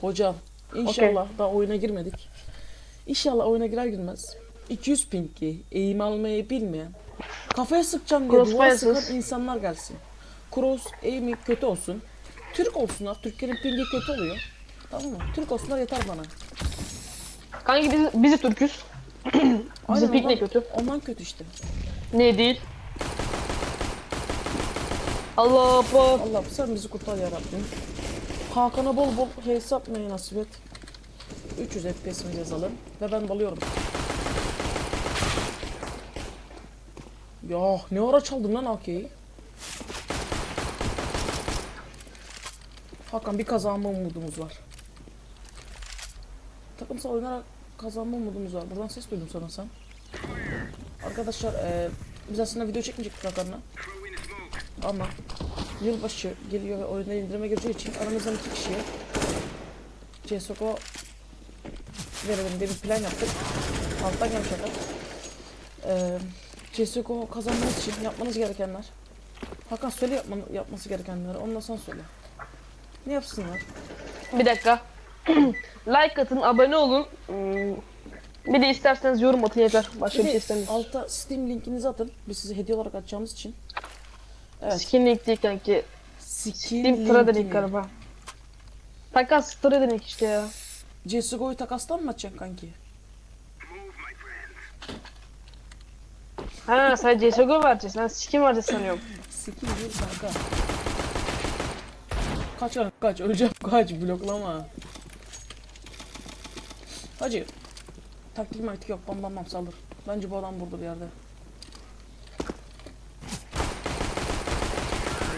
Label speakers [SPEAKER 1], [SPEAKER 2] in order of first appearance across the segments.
[SPEAKER 1] Hocam inşallah daha oyuna girmedik. İnşallah oyuna girer girmez 200 pinki eğim almayı bilmeyen kafaya sıkacağım diye
[SPEAKER 2] Crossfire'sız.
[SPEAKER 1] sıkan insanlar gelsin. Cross eğimi kötü olsun. Türk olsunlar. Türklerin pingi kötü oluyor. Tamam mı? Türk olsunlar yeter bana.
[SPEAKER 2] Kanki biz, bizi Türküz. Bizim pik ne kötü?
[SPEAKER 1] Ondan kötü işte.
[SPEAKER 2] Ne değil? Allah bu.
[SPEAKER 1] Allah sen bizi kurtar ya Rabbim. Hakan'a bol bol hesap atmayı nasip et. 300 FPS'imizi yazalım. Ve ben dalıyorum. Ya ne ara çaldım lan AK'yi? Hakan bir kazanma umudumuz var. Takımsal oynarak kazanma umudumuz var. Buradan ses duydum sana sen. Arkadaşlar eee biz aslında video çekmeyecektik Hakan'la. Ama yılbaşı geliyor ve oyuna indirime gireceği için aramızdan iki kişiye CSGO verelim diye bir plan yaptık. Alttan gelmiş fakat. Ee, CSGO kazanmanız için yapmanız gerekenler. Hakan söyle yapman, yapması gerekenleri. Ondan sonra söyle. Ne yapsınlar?
[SPEAKER 2] Bir dakika. like atın, abone olun. Hmm, Bir de isterseniz yorum atın yeter. Başka bir
[SPEAKER 1] Bir
[SPEAKER 2] şey istemiyorum.
[SPEAKER 1] alta Steam linkinizi atın. Biz size hediye olarak atacağımız için. Evet.
[SPEAKER 2] Skin link değil kanki.
[SPEAKER 1] Steam
[SPEAKER 2] Steam Trade link
[SPEAKER 1] linkini.
[SPEAKER 2] galiba. Takas Trade link işte ya.
[SPEAKER 1] CSGO'yu takastan mı atacaksın kanki?
[SPEAKER 2] Ha sadece CSGO vereceğiz. Ben skin vereceğiz sanıyorum.
[SPEAKER 1] Skill değil kanka. Kaç lan kaç öleceğim kaç bloklama. Hacı. Taktik maktik yok bam bam bam saldır. Bence bu adam burada bir yerde.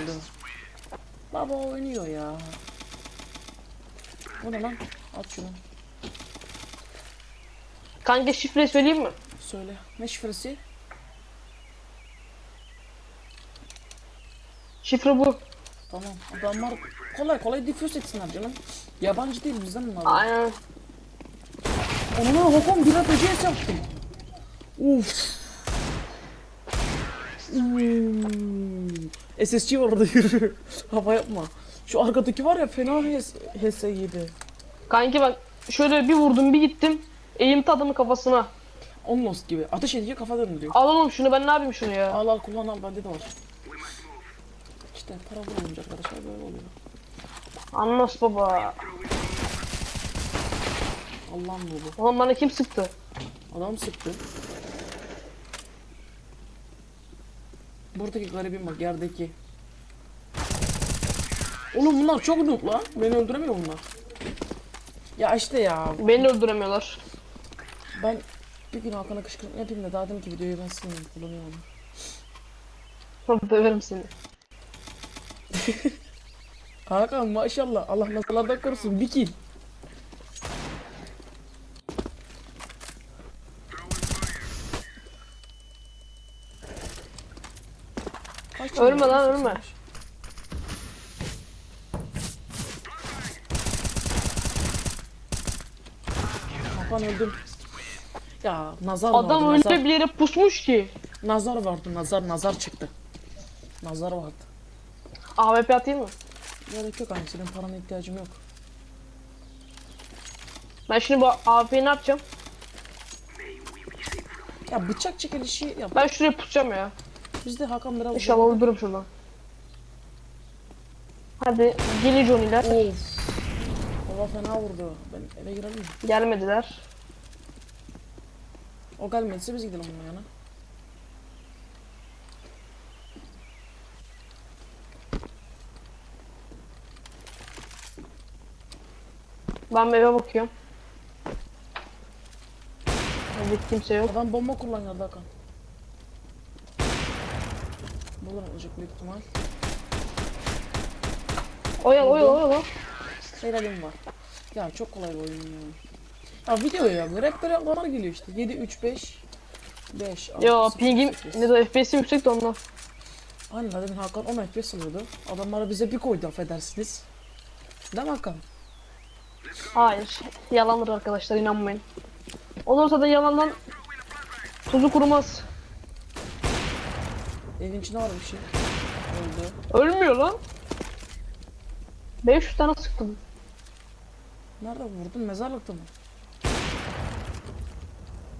[SPEAKER 1] Öldü. Baba oynuyor ya. Bu ne lan? At şunu.
[SPEAKER 2] Kanka şifre söyleyeyim mi?
[SPEAKER 1] Söyle. Ne şifresi?
[SPEAKER 2] Şifre bu.
[SPEAKER 1] Tamam. Adamlar kolay kolay diffuse etsinler canım. Yabancı değil bizden bunlar.
[SPEAKER 2] Aynen.
[SPEAKER 1] Ona Hakan bir atacağız yaptım. Uf. Hmm. SSG var orada yürü. Hava yapma. Şu arkadaki var ya fena HS, HS yedi.
[SPEAKER 2] Kanki bak şöyle bir vurdum bir gittim. Eğim adamın kafasına.
[SPEAKER 1] Onlost gibi. Ateş ediyor kafa döndürüyor.
[SPEAKER 2] Al oğlum şunu ben ne yapayım şunu ya.
[SPEAKER 1] Al al kullan al bende de var. İşte para bulunca arkadaşlar böyle oluyor.
[SPEAKER 2] Anlas baba.
[SPEAKER 1] Allah'ım bu.
[SPEAKER 2] Oğlum bana kim sıktı?
[SPEAKER 1] Adam sıktı. Buradaki garibim bak yerdeki. Oğlum bunlar çok noob lan. Beni öldüremiyor bunlar. Ya işte ya.
[SPEAKER 2] Beni öldüremiyorlar.
[SPEAKER 1] Ben bir gün Hakan'a kışkırtma yapayım da daha dedim ki videoyu ben silmeyeyim kullanıyorum.
[SPEAKER 2] Döverim seni.
[SPEAKER 1] Hakan maşallah Allah nazarlardan korusun bir kill. Kaç
[SPEAKER 2] Ölme lan, ölme.
[SPEAKER 1] 85. Hakan öldüm. Ya nazar
[SPEAKER 2] Adam
[SPEAKER 1] vardı nazar.
[SPEAKER 2] öyle bir yere pusmuş ki.
[SPEAKER 1] Nazar vardı nazar nazar çıktı. Nazar vardı.
[SPEAKER 2] AWP atayım mı?
[SPEAKER 1] Gerek yok abi senin parana ihtiyacım yok.
[SPEAKER 2] Ben şimdi bu AWP'yi ne yapacağım?
[SPEAKER 1] Ya bıçak çekilişi yap.
[SPEAKER 2] Ben şuraya pusacağım ya.
[SPEAKER 1] Bizde Hakan biraz
[SPEAKER 2] İnşallah öldürürüm şuradan. Hadi gelin Johnny'ler.
[SPEAKER 1] Of. Baba fena vurdu. Ben eve girelim mi?
[SPEAKER 2] Gelmediler.
[SPEAKER 1] O gelmediyse biz gidelim bunun yana.
[SPEAKER 2] Ben eve bakıyorum. Evet kimse yok.
[SPEAKER 1] Adam bomba kullanıyordu Hakan. Buradan olacak büyük ihtimal.
[SPEAKER 2] Oyal oyal oyal.
[SPEAKER 1] Helalim var. Ya çok kolay bir oyun ya. Ya video ya böyle hep böyle geliyor işte. 7 3 5 5 6
[SPEAKER 2] Yo pingim ne de FPS'im yüksek de ondan.
[SPEAKER 1] Aynen demin Hakan 10 FPS alıyordu. Adamlar bize bir koydu affedersiniz. Değil mi Hakan?
[SPEAKER 2] Hayır. Yalandır arkadaşlar inanmayın. Olursa da yalandan tuzu kurumaz.
[SPEAKER 1] Evin içinde var bir şey. Öldü.
[SPEAKER 2] Ölmüyor lan. 500 tane sıktım.
[SPEAKER 1] Nerede vurdun? Mezarlıkta mı?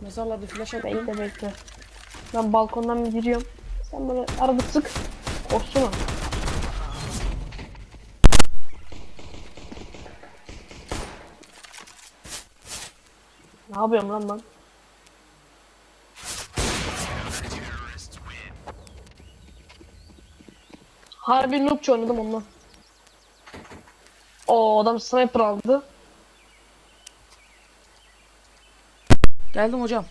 [SPEAKER 1] Mezarlarda flash attım.
[SPEAKER 2] Bekle bekle. Ben balkondan bir giriyorum. Sen böyle arada sık. Korksun o. Ne yapıyorum lan ben? Harbi noobçu oynadım ondan. O adam sniper aldı.
[SPEAKER 1] Geldim hocam.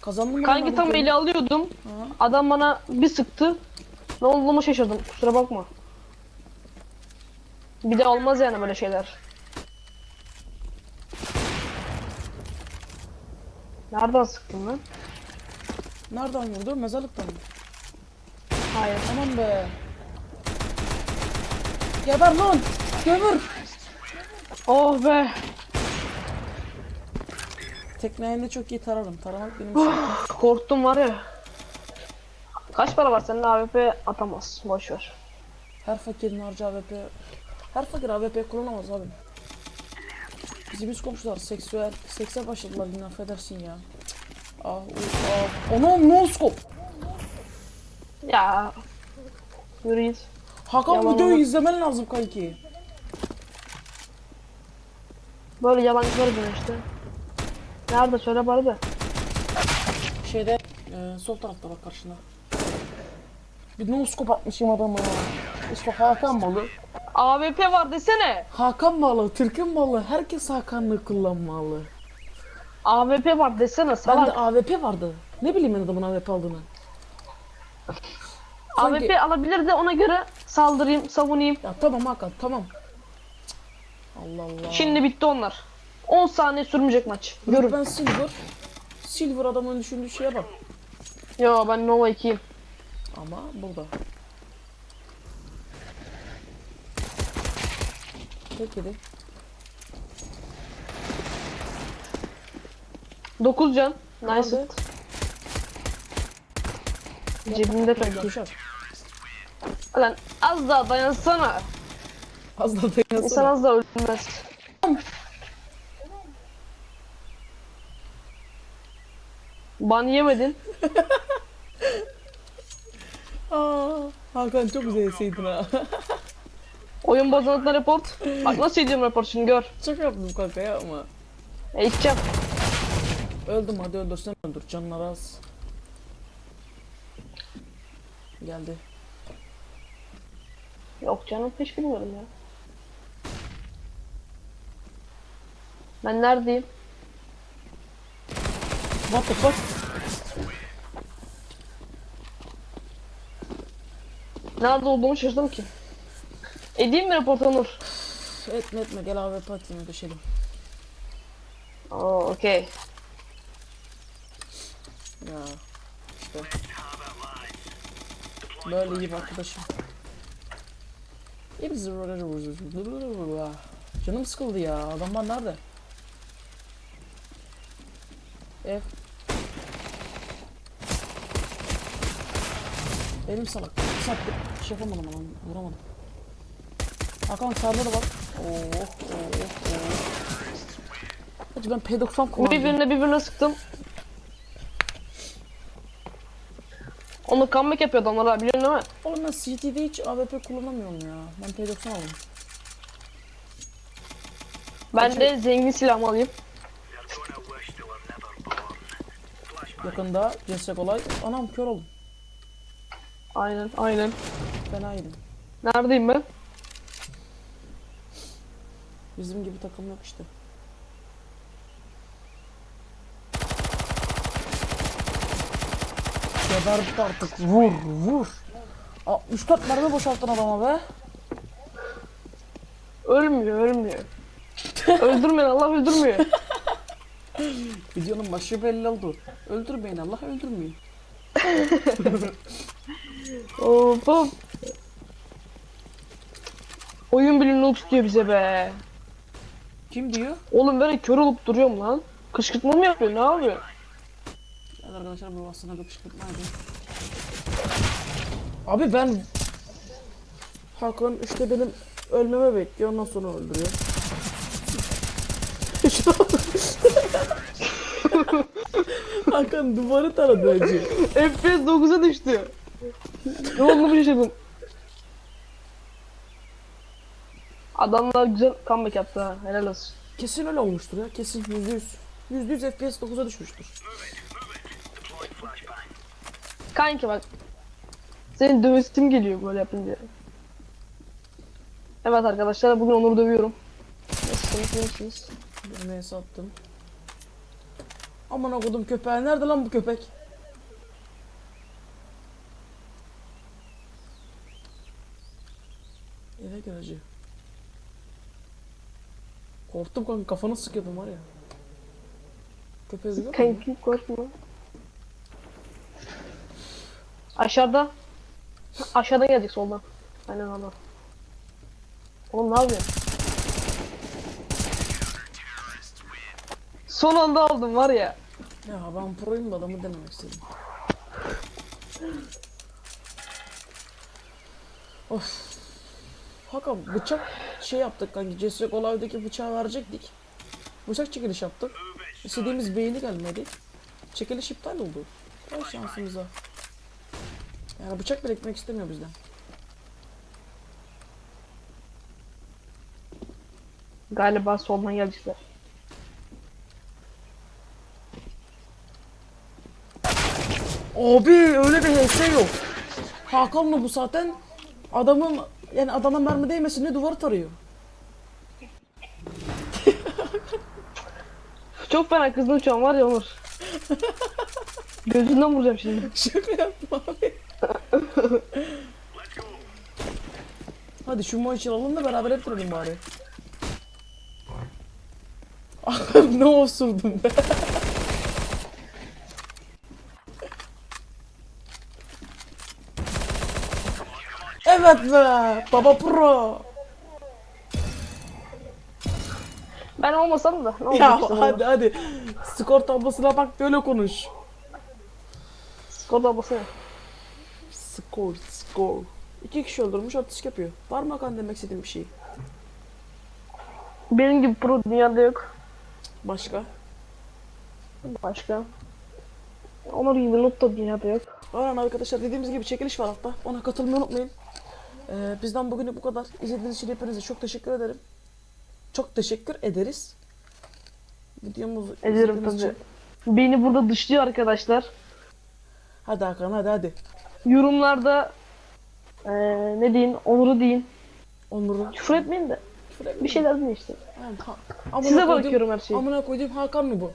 [SPEAKER 1] Kazandım?
[SPEAKER 2] Kanki tam eli alıyordum.
[SPEAKER 1] Ha.
[SPEAKER 2] Adam bana bir sıktı. Ne olduğumu şaşırdım. Kusura bakma. Bir de olmaz yani böyle şeyler. Nereden sıktın lan?
[SPEAKER 1] Nereden vurdu? Mezarlıktan mı?
[SPEAKER 2] Hayır.
[SPEAKER 1] Aman be. Geber lan. Gömür.
[SPEAKER 2] Oh be.
[SPEAKER 1] Tekneyinde çok iyi tararım. Taramak benim işim.
[SPEAKER 2] Korktum var ya. Kaç para var senin AWP atamaz. Boş ver.
[SPEAKER 1] Her fakirin harcı AWP. Her fakir AWP kullanamaz abi. Bizim üst komşular seksüel, sekse başladılar yine affedersin ya. Ah, uh, ah. Anam no scope.
[SPEAKER 2] Ya. Yürü git.
[SPEAKER 1] Hakan
[SPEAKER 2] Yalan
[SPEAKER 1] videoyu
[SPEAKER 2] ama.
[SPEAKER 1] izlemen lazım kanki.
[SPEAKER 2] Böyle yalancılar böyle işte. Nerede söyle bari de.
[SPEAKER 1] Şeyde e, sol tarafta bak karşına. Bir no scope atmışım adama. İşte Hakan malı.
[SPEAKER 2] AWP var desene.
[SPEAKER 1] Hakan malı, Türk'ün malı. Herkes Hakan'lığı kullanmalı.
[SPEAKER 2] AWP var desene
[SPEAKER 1] Ben
[SPEAKER 2] salak.
[SPEAKER 1] de AWP vardı. Ne bileyim ben adamın AWP aldığını. Sanki-
[SPEAKER 2] AWP alabilir de ona göre saldırayım, savunayım.
[SPEAKER 1] Ya tamam Hakan tamam. Allah Allah.
[SPEAKER 2] Şimdi bitti onlar. 10 saniye sürmeyecek maç.
[SPEAKER 1] Görün. Ben Silver. Silver adamın düşündüğü şeye bak.
[SPEAKER 2] Yo ben Nova 2'yim.
[SPEAKER 1] Ama burada. Peki de.
[SPEAKER 2] 9 can. Nice. Cebimde.
[SPEAKER 1] Kuşak.
[SPEAKER 2] Lan az daha dayansana.
[SPEAKER 1] Az da
[SPEAKER 2] İnsan
[SPEAKER 1] dayansana.
[SPEAKER 2] az daha ölmez. Ban yemedin.
[SPEAKER 1] Aa, Hakan çok güzelseydin ha.
[SPEAKER 2] Oyun bozanlıkla report. Bak nasıl yiyeceğim report şimdi gör.
[SPEAKER 1] çok yaptım kanka ya ama.
[SPEAKER 2] E içeceğim.
[SPEAKER 1] Öldüm hadi öldürsen öldür. Canlar az. Geldi.
[SPEAKER 2] Yok canım hiç bilmiyorum ya. Ben neredeyim?
[SPEAKER 1] What the fuck?
[SPEAKER 2] Nerede olduğumu şaşırdım ki. Edeyim mi report Onur?
[SPEAKER 1] Etme etme gel AWP atayım ödeşelim.
[SPEAKER 2] Oo okey.
[SPEAKER 1] Ya işte. Böyle iyi bir arkadaşım. İyi bizi Canım sıkıldı ya. Adamlar nerede? Ev. Benim salak. Saattir şey yapamadım lan. Vuramadım. Hakan sağda da bak. Oh oh oh. Hacı ben P90 kullandım.
[SPEAKER 2] Birbirine birbirine sıktım. Onu comeback yapıyor adamlar ha biliyorsun değil mi?
[SPEAKER 1] Oğlum ben CT'de hiç AWP kullanamıyorum ya. Ben P90 aldım.
[SPEAKER 2] Ben
[SPEAKER 1] Acı-
[SPEAKER 2] de zengin silahımı alayım.
[SPEAKER 1] Yakında CS kolay. Anam kör oldum.
[SPEAKER 2] Aynen aynen.
[SPEAKER 1] Fena yedim.
[SPEAKER 2] Neredeyim ben?
[SPEAKER 1] Bizim gibi takım yok işte. Geberdik artık. Vur vur. 64 mermi boşalttın adama be.
[SPEAKER 2] Ölmüyor ölmüyor. Öldürmeyin Allah öldürmüyor.
[SPEAKER 1] Videonun başı belli oldu. Öldürmeyin Allah öldürmeyin.
[SPEAKER 2] Hop hop. Oyun bile noob diyor bize be.
[SPEAKER 1] Kim diyor?
[SPEAKER 2] Oğlum böyle kör olup duruyorum lan. Kışkırtma mı yapıyor ne yapıyor?
[SPEAKER 1] Evet arkadaşlar bu aslında bir kışkırtmaydı. Abi ben Hakan işte benim ölmeme bekliyor ondan sonra öldürüyor. Hakan duvarı taradı önce.
[SPEAKER 2] FPS 9'a düştü. ne oldu bu şaşırdım. Adamlar güzel comeback yaptı ha. Helal olsun.
[SPEAKER 1] Kesin öyle olmuştur ya kesin yüzde yüz. Yüzde yüz FPS 9'a düşmüştür.
[SPEAKER 2] Kanki bak. Senin dövesim geliyor böyle yapınca. Evet arkadaşlar bugün Onur'u dövüyorum. Nasılsınız? misiniz?
[SPEAKER 1] Yemeğe sattım. Aman okudum köpeği. Nerede lan bu köpek? Eve gel hacı. Korktum kanka kafanı sıkıyordum var ya. Musun?
[SPEAKER 2] Kanki korkma. Aşağıda. Aşağıda gelecek soldan. Aynen adam. Oğlum ne yapıyorsun? Son anda aldım var ya.
[SPEAKER 1] Ya ben proyum da adamı denemek istedim. Of. Hakan bıçak şey yaptık kanki. Cesur Olay'daki bıçağı verecektik. Bıçak çekiliş yaptık. İstediğimiz beyni gelmedi. Çekiliş iptal oldu. Ay şansımıza. Yani bıçak bile ekmek istemiyor bizden.
[SPEAKER 2] Galiba soldan gelecekler.
[SPEAKER 1] Abi öyle bir HS yok. Hakan'la bu zaten adamın yani adama mermi değmesin diye duvarı tarıyor.
[SPEAKER 2] Çok fena kızdım şu an var ya Onur. Gözünden vuracağım şimdi.
[SPEAKER 1] Şaka yapma abi. Hadi şu maçı alalım da beraber ettirelim bari. ne osurdun be. evet be. Baba pro.
[SPEAKER 2] Ben olmasam da ne
[SPEAKER 1] Ya
[SPEAKER 2] olacak
[SPEAKER 1] hadi hadi. Skor tablosuna bak böyle konuş.
[SPEAKER 2] Skor tablosu.
[SPEAKER 1] Skor, skor. İki kişi öldürmüş artist yapıyor. Var mı Hakan demek istediğin bir şey?
[SPEAKER 2] Benim gibi pro dünyada yok.
[SPEAKER 1] Başka?
[SPEAKER 2] Başka. Onur gibi not da dünyada yok.
[SPEAKER 1] Aynen arkadaşlar dediğimiz gibi çekiliş var hatta. Ona katılmayı unutmayın. Ee, bizden bugünlük bu kadar. İzlediğiniz için hepinize çok teşekkür ederim. Çok teşekkür ederiz. Videomuzu
[SPEAKER 2] Ederim tabii.
[SPEAKER 1] için-
[SPEAKER 2] Beni burada dışlıyor arkadaşlar.
[SPEAKER 1] Hadi Hakan hadi hadi.
[SPEAKER 2] Yorumlarda eee ne deyin, Onur'u deyin.
[SPEAKER 1] Onur'u.
[SPEAKER 2] Küfür etmeyin de
[SPEAKER 1] Küfür etmeyin.
[SPEAKER 2] bir şeyler deyin işte.
[SPEAKER 1] Amına
[SPEAKER 2] Size bırakıyorum her şeyi.
[SPEAKER 1] Amına koyduğum Hakan mı bu?